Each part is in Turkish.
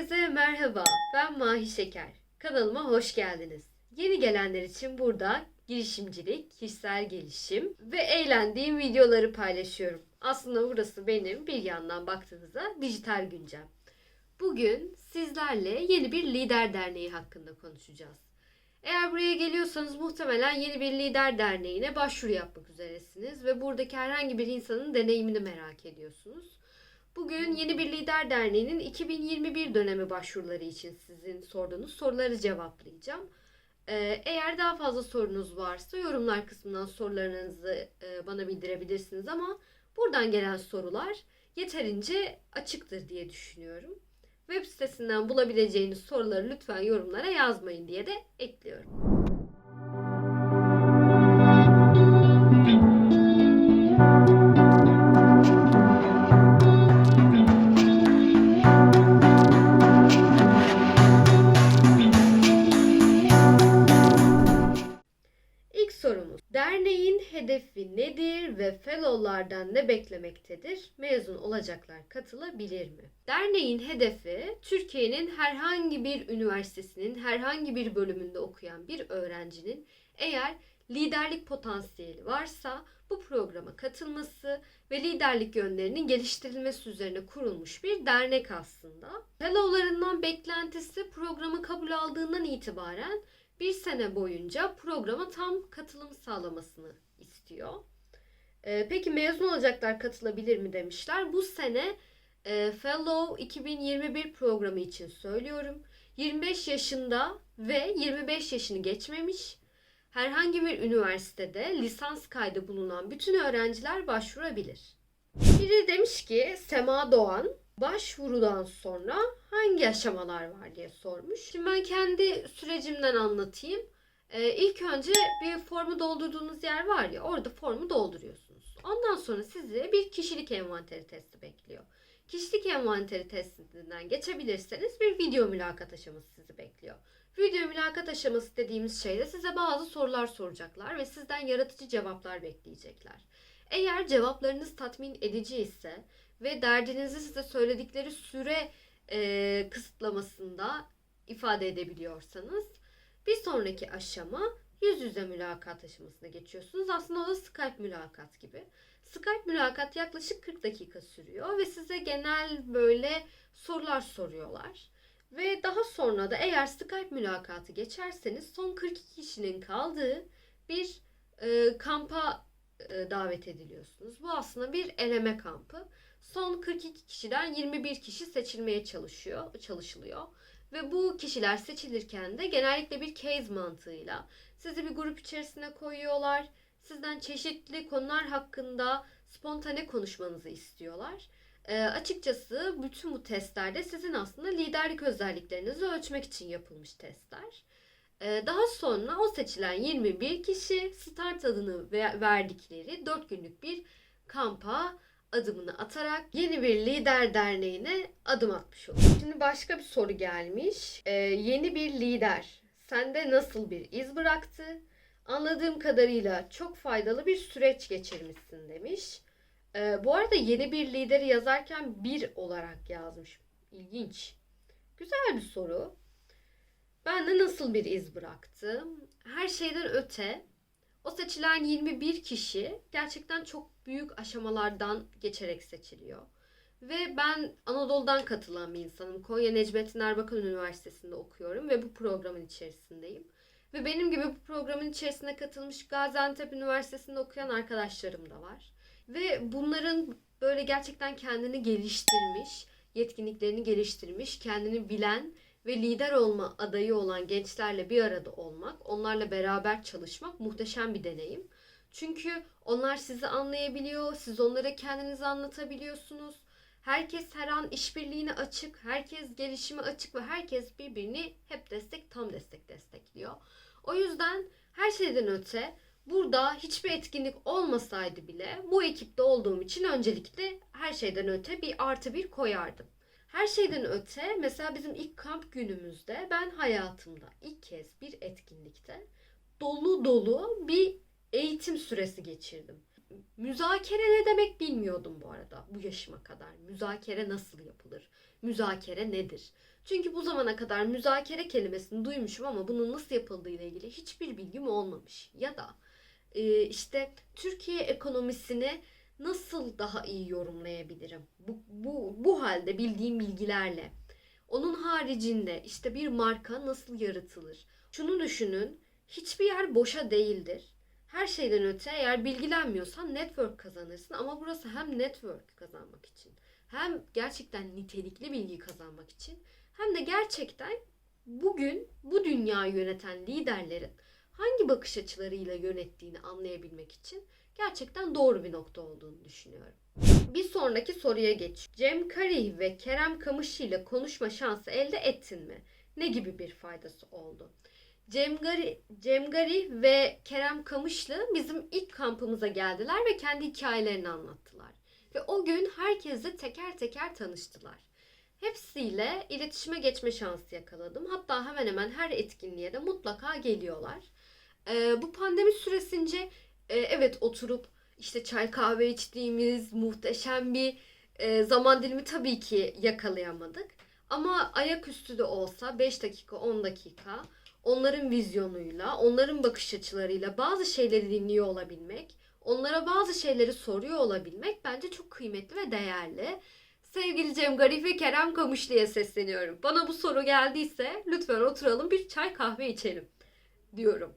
Herkese merhaba. Ben Mahi Şeker. Kanalıma hoş geldiniz. Yeni gelenler için burada girişimcilik, kişisel gelişim ve eğlendiğim videoları paylaşıyorum. Aslında burası benim bir yandan baktığınızda dijital güncem. Bugün sizlerle yeni bir lider derneği hakkında konuşacağız. Eğer buraya geliyorsanız muhtemelen yeni bir lider derneğine başvuru yapmak üzeresiniz ve buradaki herhangi bir insanın deneyimini merak ediyorsunuz. Bugün yeni bir lider derneğinin 2021 dönemi başvuruları için sizin sorduğunuz soruları cevaplayacağım. Ee, Eğer daha fazla sorunuz varsa yorumlar kısmından sorularınızı e, bana bildirebilirsiniz ama buradan gelen sorular yeterince açıktır diye düşünüyorum. Web sitesinden bulabileceğiniz soruları lütfen yorumlara yazmayın diye de ekliyorum. Fellowlardan ne beklemektedir? Mezun olacaklar katılabilir mi? Derneğin hedefi Türkiye'nin herhangi bir üniversitesinin herhangi bir bölümünde okuyan bir öğrencinin eğer liderlik potansiyeli varsa bu programa katılması ve liderlik yönlerinin geliştirilmesi üzerine kurulmuş bir dernek aslında. Fellowlarından beklentisi programı kabul aldığından itibaren bir sene boyunca programa tam katılım sağlamasını istiyor. Ee, peki mezun olacaklar katılabilir mi demişler. Bu sene e, Fellow 2021 programı için söylüyorum. 25 yaşında ve 25 yaşını geçmemiş herhangi bir üniversitede lisans kaydı bulunan bütün öğrenciler başvurabilir. Biri demiş ki Sema Doğan başvurudan sonra hangi aşamalar var diye sormuş. Şimdi ben kendi sürecimden anlatayım. Ee, ilk önce bir formu doldurduğunuz yer var ya orada formu dolduruyorsunuz. Ondan sonra sizi bir kişilik envanteri testi bekliyor. Kişilik envanteri testinden geçebilirseniz bir video mülakat aşaması sizi bekliyor. Video mülakat aşaması dediğimiz şeyde size bazı sorular soracaklar ve sizden yaratıcı cevaplar bekleyecekler. Eğer cevaplarınız tatmin edici ise ve derdinizi size söyledikleri süre e, kısıtlamasında ifade edebiliyorsanız bir sonraki aşama yüz yüze mülakat aşamasına geçiyorsunuz. Aslında o da Skype mülakat gibi. Skype mülakat yaklaşık 40 dakika sürüyor ve size genel böyle sorular soruyorlar. Ve daha sonra da eğer Skype mülakatı geçerseniz son 42 kişinin kaldığı bir e, kampa e, davet ediliyorsunuz. Bu aslında bir eleme kampı. Son 42 kişiden 21 kişi seçilmeye çalışıyor, çalışılıyor. Ve bu kişiler seçilirken de genellikle bir case mantığıyla sizi bir grup içerisine koyuyorlar. Sizden çeşitli konular hakkında spontane konuşmanızı istiyorlar. E, açıkçası bütün bu testlerde sizin aslında liderlik özelliklerinizi ölçmek için yapılmış testler. E, daha sonra o seçilen 21 kişi start adını ve- verdikleri 4 günlük bir kampa adımını atarak yeni bir lider derneğine adım atmış olur. Şimdi başka bir soru gelmiş. E, yeni bir lider sende nasıl bir iz bıraktı? Anladığım kadarıyla çok faydalı bir süreç geçirmişsin demiş. Ee, bu arada yeni bir lideri yazarken bir olarak yazmış. İlginç. Güzel bir soru. Bende nasıl bir iz bıraktı? Her şeyden öte o seçilen 21 kişi gerçekten çok büyük aşamalardan geçerek seçiliyor. Ve ben Anadolu'dan katılan bir insanım. Konya Necmettin Erbakan Üniversitesi'nde okuyorum ve bu programın içerisindeyim. Ve benim gibi bu programın içerisine katılmış Gaziantep Üniversitesi'nde okuyan arkadaşlarım da var. Ve bunların böyle gerçekten kendini geliştirmiş, yetkinliklerini geliştirmiş, kendini bilen ve lider olma adayı olan gençlerle bir arada olmak, onlarla beraber çalışmak muhteşem bir deneyim. Çünkü onlar sizi anlayabiliyor, siz onlara kendinizi anlatabiliyorsunuz. Herkes her an işbirliğine açık, herkes gelişime açık ve herkes birbirini hep destek, tam destek destekliyor. O yüzden her şeyden öte burada hiçbir etkinlik olmasaydı bile bu ekipte olduğum için öncelikle her şeyden öte bir artı bir koyardım. Her şeyden öte mesela bizim ilk kamp günümüzde ben hayatımda ilk kez bir etkinlikte dolu dolu bir eğitim süresi geçirdim. Müzakere ne demek bilmiyordum bu arada bu yaşıma kadar. Müzakere nasıl yapılır? müzakere nedir? Çünkü bu zamana kadar müzakere kelimesini duymuşum ama bunun nasıl yapıldığı ile ilgili hiçbir bilgim olmamış. Ya da e, işte Türkiye ekonomisini nasıl daha iyi yorumlayabilirim? Bu, bu, bu halde bildiğim bilgilerle. Onun haricinde işte bir marka nasıl yaratılır? Şunu düşünün, hiçbir yer boşa değildir. Her şeyden öte eğer bilgilenmiyorsan network kazanırsın ama burası hem network kazanmak için hem gerçekten nitelikli bilgi kazanmak için hem de gerçekten bugün bu dünyayı yöneten liderlerin hangi bakış açılarıyla yönettiğini anlayabilmek için gerçekten doğru bir nokta olduğunu düşünüyorum. Bir sonraki soruya geç. Cem Karih ve Kerem Kamışı ile konuşma şansı elde ettin mi? Ne gibi bir faydası oldu? Cem Gari, Cem Garih ve Kerem Kamışlı bizim ilk kampımıza geldiler ve kendi hikayelerini anlattılar. Ve o gün herkesle teker teker tanıştılar. Hepsiyle iletişime geçme şansı yakaladım. Hatta hemen hemen her etkinliğe de mutlaka geliyorlar. Ee, bu pandemi süresince e, evet oturup işte çay kahve içtiğimiz muhteşem bir e, zaman dilimi tabii ki yakalayamadık. Ama ayaküstü de olsa 5 dakika 10 dakika onların vizyonuyla, onların bakış açılarıyla bazı şeyleri dinliyor olabilmek, onlara bazı şeyleri soruyor olabilmek bence çok kıymetli ve değerli. Sevgili Cem Garif ve Kerem Kamışlı'ya sesleniyorum. Bana bu soru geldiyse lütfen oturalım bir çay kahve içelim diyorum.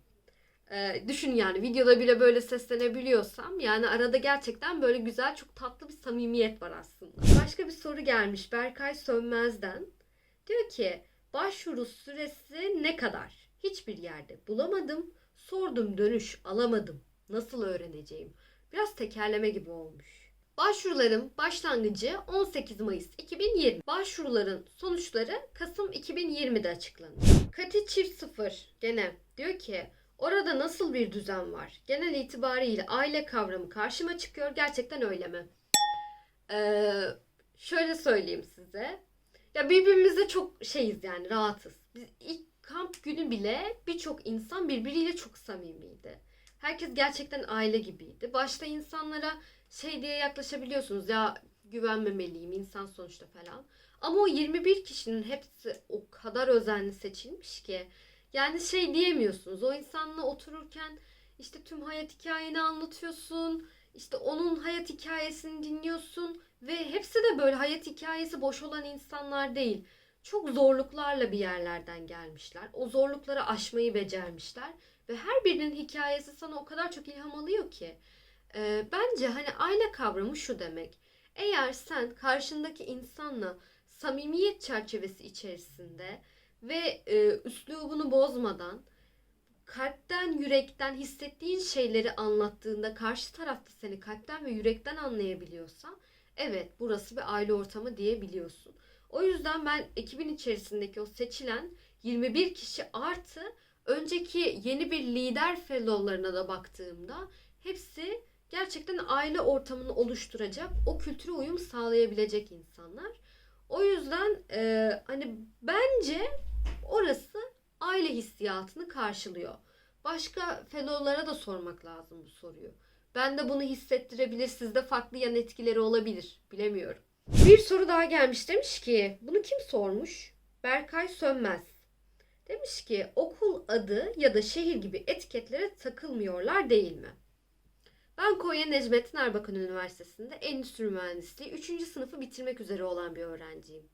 Ee, düşün yani videoda bile böyle seslenebiliyorsam yani arada gerçekten böyle güzel çok tatlı bir samimiyet var aslında. Başka bir soru gelmiş Berkay Sönmez'den. Diyor ki başvuru süresi ne kadar? Hiçbir yerde bulamadım. Sordum dönüş alamadım. Nasıl öğreneceğim? Biraz tekerleme gibi olmuş. Başvuruların başlangıcı 18 Mayıs 2020. Başvuruların sonuçları Kasım 2020'de açıklanır. Kati çift sıfır gene diyor ki orada nasıl bir düzen var? Genel itibariyle aile kavramı karşıma çıkıyor. Gerçekten öyle mi? Ee, şöyle söyleyeyim size. Ya birbirimize çok şeyiz yani rahatız. Biz ilk kamp günü bile birçok insan birbiriyle çok samimiydi. Herkes gerçekten aile gibiydi. Başta insanlara şey diye yaklaşabiliyorsunuz ya güvenmemeliyim insan sonuçta falan. Ama o 21 kişinin hepsi o kadar özenli seçilmiş ki yani şey diyemiyorsunuz. O insanla otururken işte tüm hayat hikayeni anlatıyorsun. İşte onun hayat hikayesini dinliyorsun ve hepsi de böyle hayat hikayesi boş olan insanlar değil. Çok zorluklarla bir yerlerden gelmişler. O zorlukları aşmayı becermişler ve her birinin hikayesi sana o kadar çok ilham alıyor ki. Ee, bence hani aile kavramı şu demek. Eğer sen karşındaki insanla samimiyet çerçevesi içerisinde ve e, üslubunu bozmadan kalpten yürekten hissettiğin şeyleri anlattığında karşı tarafta seni kalpten ve yürekten anlayabiliyorsa evet burası bir aile ortamı diyebiliyorsun. O yüzden ben ekibin içerisindeki o seçilen 21 kişi artı önceki yeni bir lider fellowlarına da baktığımda hepsi gerçekten aile ortamını oluşturacak, o kültüre uyum sağlayabilecek insanlar. O yüzden e, hani bence orası aile hissiyatını karşılıyor. Başka fellowlara da sormak lazım bu soruyu. Ben de bunu hissettirebilir, sizde farklı yan etkileri olabilir. Bilemiyorum. Bir soru daha gelmiş demiş ki, bunu kim sormuş? Berkay Sönmez. Demiş ki, okul adı ya da şehir gibi etiketlere takılmıyorlar değil mi? Ben Konya Necmettin Erbakan Üniversitesi'nde Endüstri Mühendisliği 3. sınıfı bitirmek üzere olan bir öğrenciyim.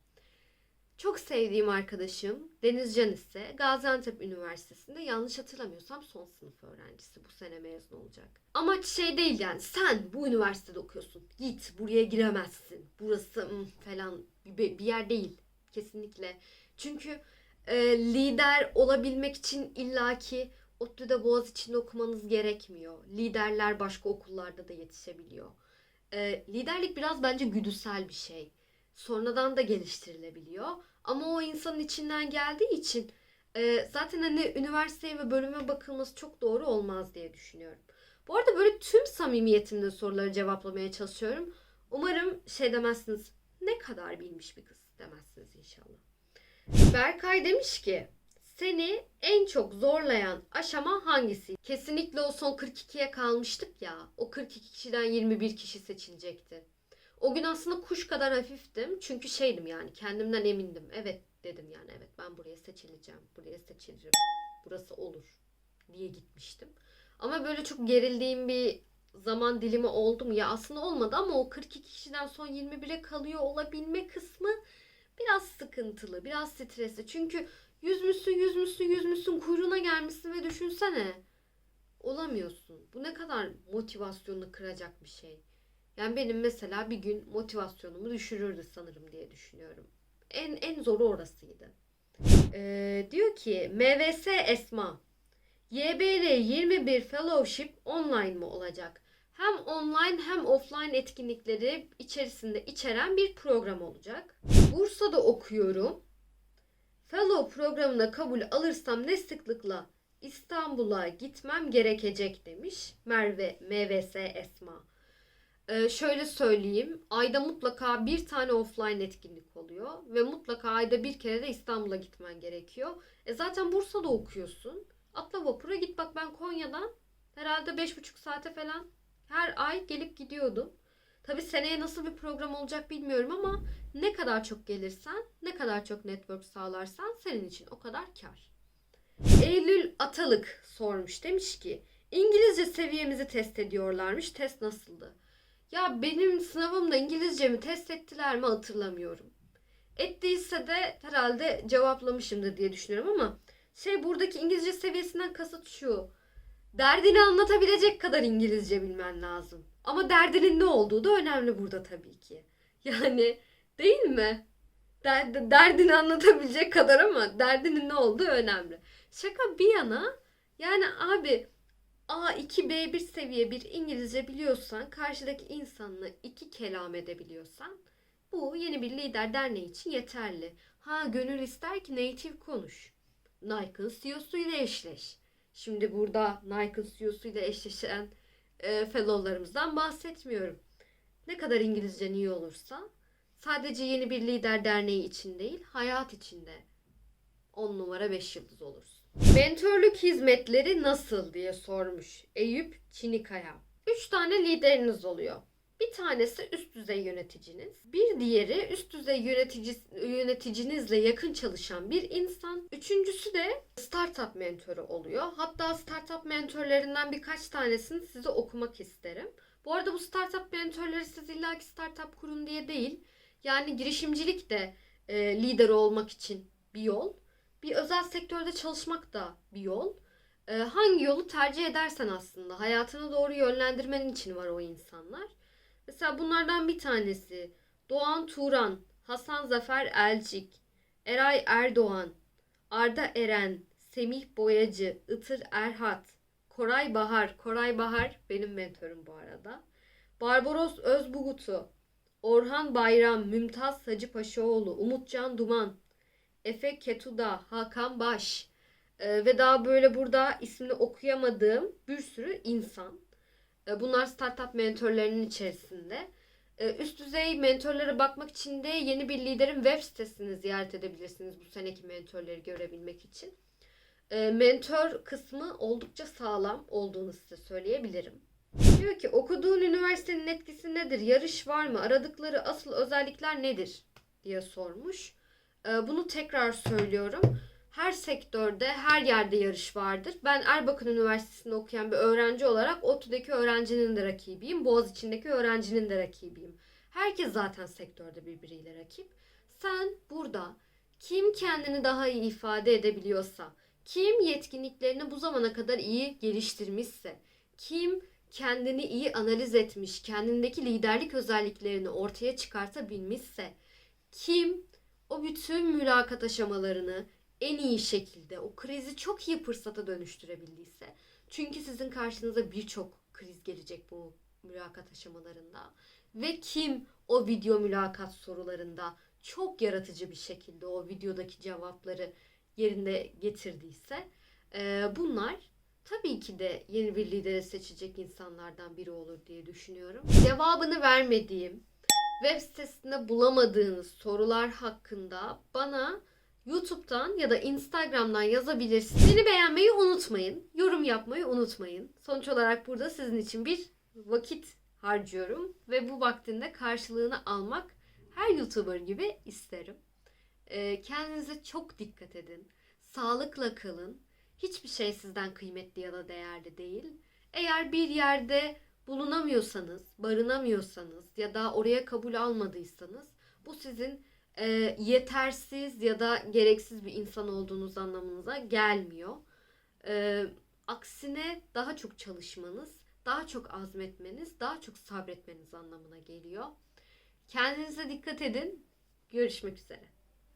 Çok sevdiğim arkadaşım Denizcan ise Gaziantep Üniversitesi'nde yanlış hatırlamıyorsam son sınıf öğrencisi. Bu sene mezun olacak. Amaç şey değil yani sen bu üniversitede okuyorsun. Git buraya giremezsin. Burası falan bir yer değil. Kesinlikle. Çünkü e, lider olabilmek için illaki ODTÜ'de Boğaziçi'nde okumanız gerekmiyor. Liderler başka okullarda da yetişebiliyor. E, liderlik biraz bence güdüsel bir şey. Sonradan da geliştirilebiliyor. Ama o insanın içinden geldiği için e, zaten hani üniversiteye ve bölüme bakılması çok doğru olmaz diye düşünüyorum. Bu arada böyle tüm samimiyetimle soruları cevaplamaya çalışıyorum. Umarım şey demezsiniz ne kadar bilmiş bir kız demezsiniz inşallah. Berkay demiş ki seni en çok zorlayan aşama hangisi? Kesinlikle o son 42'ye kalmıştık ya. O 42 kişiden 21 kişi seçilecekti. O gün aslında kuş kadar hafiftim. Çünkü şeydim yani kendimden emindim. Evet dedim yani evet ben buraya seçileceğim. Buraya seçileceğim. Burası olur diye gitmiştim. Ama böyle çok gerildiğim bir zaman dilimi oldu mu? Ya aslında olmadı ama o 42 kişiden son 21'e kalıyor olabilme kısmı biraz sıkıntılı, biraz stresli. Çünkü yüz müsün, yüz müsün, yüz müsün kuyruğuna gelmişsin ve düşünsene olamıyorsun. Bu ne kadar motivasyonunu kıracak bir şey. Yani benim mesela bir gün motivasyonumu düşürürdü sanırım diye düşünüyorum. En en zoru orasıydı. Ee, diyor ki MVS Esma YBR 21 Fellowship online mı olacak? Hem online hem offline etkinlikleri içerisinde içeren bir program olacak. Bursa'da okuyorum. Fellow programına kabul alırsam ne sıklıkla İstanbul'a gitmem gerekecek demiş Merve MVS Esma. Ee, şöyle söyleyeyim. Ayda mutlaka bir tane offline etkinlik oluyor. Ve mutlaka ayda bir kere de İstanbul'a gitmen gerekiyor. E zaten Bursa'da okuyorsun. Atla vapura git bak ben Konya'dan herhalde 5,5 saate falan her ay gelip gidiyordum. Tabi seneye nasıl bir program olacak bilmiyorum ama ne kadar çok gelirsen, ne kadar çok network sağlarsan senin için o kadar kar. Eylül Atalık sormuş. Demiş ki İngilizce seviyemizi test ediyorlarmış. Test nasıldı? Ya benim sınavımda İngilizcemi test ettiler mi hatırlamıyorum. Ettiyse de herhalde cevaplamışımdır diye düşünüyorum ama şey buradaki İngilizce seviyesinden kasıt şu. Derdini anlatabilecek kadar İngilizce bilmen lazım. Ama derdinin ne olduğu da önemli burada tabii ki. Yani değil mi? Der- derdini anlatabilecek kadar ama derdinin ne olduğu önemli. Şaka bir yana yani abi A2 B1 seviye bir İngilizce biliyorsan karşıdaki insanla iki kelam edebiliyorsan bu yeni bir lider derneği için yeterli. Ha gönül ister ki native konuş. Nike'ın CEO'su ile eşleş. Şimdi burada Nike'ın CEO'su ile eşleşen e, fellowlarımızdan bahsetmiyorum. Ne kadar İngilizcen iyi olursa sadece yeni bir lider derneği için değil hayat içinde 10 numara 5 yıldız olursun. Mentorluk hizmetleri nasıl diye sormuş Eyüp Çinikaya. 3 tane lideriniz oluyor. Bir tanesi üst düzey yöneticiniz. Bir diğeri üst düzey yönetici, yöneticinizle yakın çalışan bir insan. Üçüncüsü de startup mentoru oluyor. Hatta startup mentorlarından birkaç tanesini size okumak isterim. Bu arada bu startup mentorları siz illaki startup kurun diye değil. Yani girişimcilik de e, lider olmak için bir yol. Bir özel sektörde çalışmak da bir yol. E, hangi yolu tercih edersen aslında hayatını doğru yönlendirmenin için var o insanlar. Mesela bunlardan bir tanesi Doğan Turan, Hasan Zafer Elcik, Eray Erdoğan, Arda Eren, Semih Boyacı, Itır Erhat, Koray Bahar. Koray Bahar benim mentorum bu arada. Barbaros Özbugutu, Orhan Bayram, Mümtaz Hacıpaşaoğlu, Umutcan Duman, Efe Ketuda, Hakan Baş e, ve daha böyle burada ismini okuyamadığım bir sürü insan. E, bunlar startup mentorlarının içerisinde. E, üst düzey mentorlara bakmak için de yeni bir liderin web sitesini ziyaret edebilirsiniz bu seneki mentorları görebilmek için. E, mentor kısmı oldukça sağlam olduğunu size söyleyebilirim. Diyor ki okuduğun üniversitenin etkisi nedir? Yarış var mı? Aradıkları asıl özellikler nedir? diye sormuş. E, bunu tekrar söylüyorum. Her sektörde, her yerde yarış vardır. Ben Erbakan Üniversitesi'nde okuyan bir öğrenci olarak ODTÜ'deki öğrencinin de rakibiyim. Boğaziçi'ndeki öğrencinin de rakibiyim. Herkes zaten sektörde birbiriyle rakip. Sen burada kim kendini daha iyi ifade edebiliyorsa, kim yetkinliklerini bu zamana kadar iyi geliştirmişse, kim kendini iyi analiz etmiş, kendindeki liderlik özelliklerini ortaya çıkartabilmişse, kim o bütün mülakat aşamalarını en iyi şekilde o krizi çok iyi fırsata dönüştürebildiyse çünkü sizin karşınıza birçok kriz gelecek bu mülakat aşamalarında ve kim o video mülakat sorularında çok yaratıcı bir şekilde o videodaki cevapları yerinde getirdiyse e, bunlar tabii ki de yeni bir lideri seçecek insanlardan biri olur diye düşünüyorum. Cevabını vermediğim, web sitesinde bulamadığınız sorular hakkında bana YouTube'dan ya da Instagram'dan yazabilirsiniz. Beni beğenmeyi unutmayın. Yorum yapmayı unutmayın. Sonuç olarak burada sizin için bir vakit harcıyorum ve bu vaktinde karşılığını almak her YouTuber gibi isterim. Ee, kendinize çok dikkat edin. Sağlıkla kalın. Hiçbir şey sizden kıymetli ya da değerli değil. Eğer bir yerde bulunamıyorsanız, barınamıyorsanız ya da oraya kabul almadıysanız bu sizin e, yetersiz ya da gereksiz bir insan olduğunuz anlamınıza gelmiyor. E, aksine daha çok çalışmanız, daha çok azmetmeniz, daha çok sabretmeniz anlamına geliyor. Kendinize dikkat edin. Görüşmek üzere.